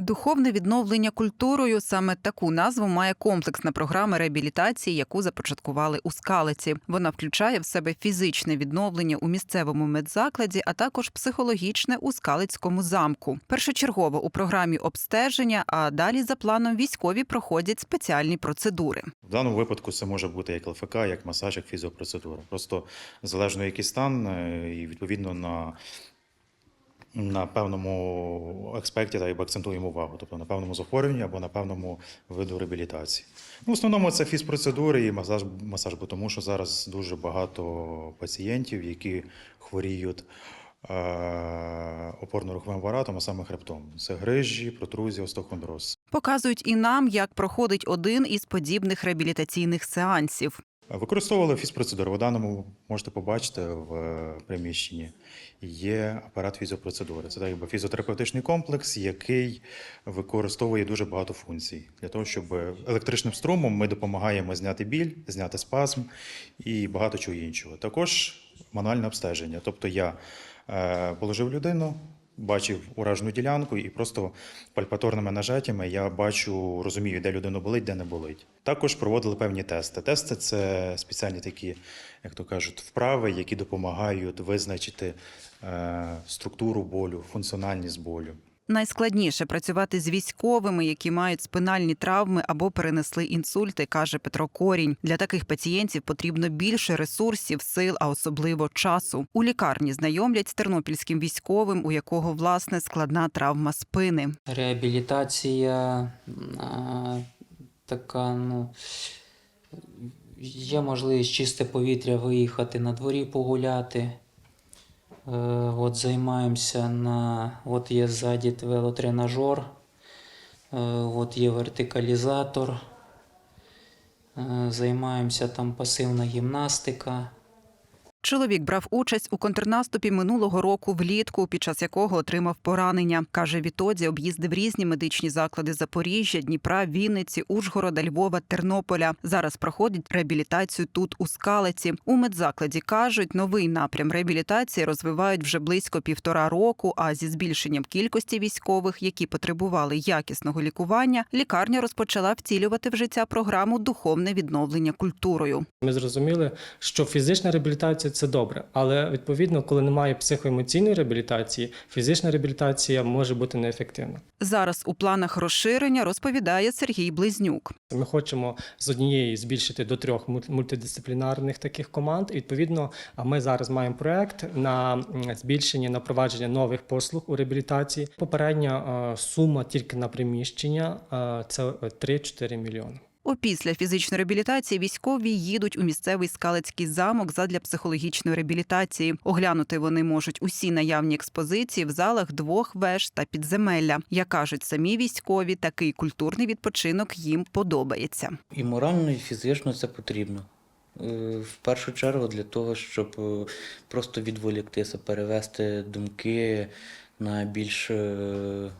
Духовне відновлення культурою саме таку назву має комплексна програма реабілітації, яку започаткували у скалиці. Вона включає в себе фізичне відновлення у місцевому медзакладі, а також психологічне у скалицькому замку. Першочергово у програмі обстеження, а далі за планом військові проходять спеціальні процедури. В даному випадку це може бути як ЛФК, як масаж, як фізіопроцедура. Просто залежно який стан, е, і відповідно на, на певному аспекті та якби акцентуємо увагу, тобто на певному захворюванні або на певному виду реабілітації. Ну, в основному це фізпроцедури і масаж, масаж, бо тому що зараз дуже багато пацієнтів, які хворіють. е, Опорно-руховим апаратом, а саме хребтом. Це грижі, протрузія, остеохондроз. Показують і нам, як проходить один із подібних реабілітаційних сеансів. Використовували фізпроцедури. В даному можете побачити в е, приміщенні. Є апарат фізіопроцедури. Це так, якби фізіотерапевтичний комплекс, який використовує дуже багато функцій для того, щоб електричним струмом ми допомагаємо зняти біль, зняти спазм і багато чого іншого. Також мануальне обстеження. Тобто я е, положив людину. Бачив уражену ділянку, і просто пальпаторними нажаттями я бачу, розумію, де людина болить, де не болить. Також проводили певні тести. Тести це спеціальні такі, як то кажуть, вправи, які допомагають визначити е, структуру болю, функціональність болю. Найскладніше працювати з військовими, які мають спинальні травми або перенесли інсульти, каже Петро Корінь. Для таких пацієнтів потрібно більше ресурсів, сил, а особливо часу. У лікарні знайомлять з тернопільським військовим, у якого власне складна травма спини. Реабілітація така, ну. Є можливість чисте повітря виїхати на дворі погуляти. Е, от займаємося на. От є ззаді велотренажер, е, от є вертикалізатор. Е, займаємося там пасивна гімнастика. Чоловік брав участь у контрнаступі минулого року влітку, під час якого отримав поранення. каже, відтоді об'їздив різні медичні заклади Запоріжжя, Дніпра, Вінниці, Ужгорода, Львова, Тернополя. Зараз проходить реабілітацію тут у скалиці. У медзакладі кажуть, новий напрям реабілітації розвивають вже близько півтора року. А зі збільшенням кількості військових, які потребували якісного лікування, лікарня розпочала втілювати в життя програму духовне відновлення культурою. Ми зрозуміли, що фізична реабілітація це добре, але відповідно, коли немає психоемоційної реабілітації, фізична реабілітація може бути неефективна. Зараз у планах розширення розповідає Сергій Близнюк. Ми хочемо з однієї збільшити до трьох мультидисциплінарних таких команд. І відповідно, а ми зараз маємо проект на збільшення напровадження нових послуг у реабілітації. Попередня е, сума тільки на приміщення е, це 3-4 мільйони. Опісля фізичної реабілітації військові їдуть у місцевий скалицький замок задля психологічної реабілітації. Оглянути вони можуть усі наявні експозиції в залах двох веж та підземелля. Як кажуть самі військові, такий культурний відпочинок їм подобається. І морально, і фізично це потрібно. Е, В першу чергу для того, щоб е, просто відволіктися, перевести думки на більш е,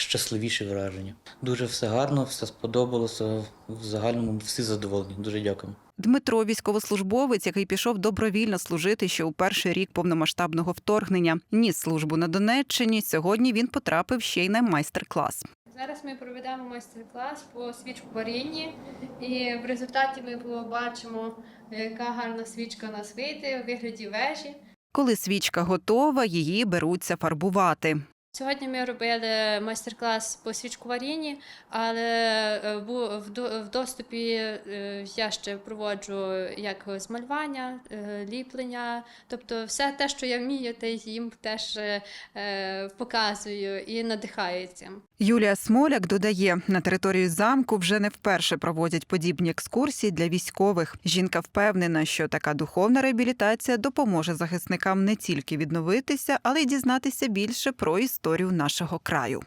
щасливіші враження. Дуже все гарно, все сподобалося. В загальному всі задоволені. Дуже дякую. Дмитро, військовослужбовець, який пішов добровільно служити ще у перший рік повномасштабного вторгнення, ніс службу на Донеччині. Сьогодні він потрапив ще й на майстер-клас. Зараз ми проведемо майстер-клас по свічковарінні, і в результаті ми побачимо, яка гарна свічка у нас вийде у вигляді вежі. Коли свічка готова, її беруться фарбувати. Сьогодні ми робили майстер-клас по свічковарінні, але е, в до- в доступі е, я ще проводжу як змалювання, е, ліплення, тобто все те, що я вмію, те їм теж показую і надихаю цим. Юлія Смоляк додає, на території замку вже не вперше проводять подібні екскурсії для військових. Жінка впевнена, що така духовна реабілітація допоможе захисникам не тільки відновитися, але й дізнатися більше про історію нашого краю.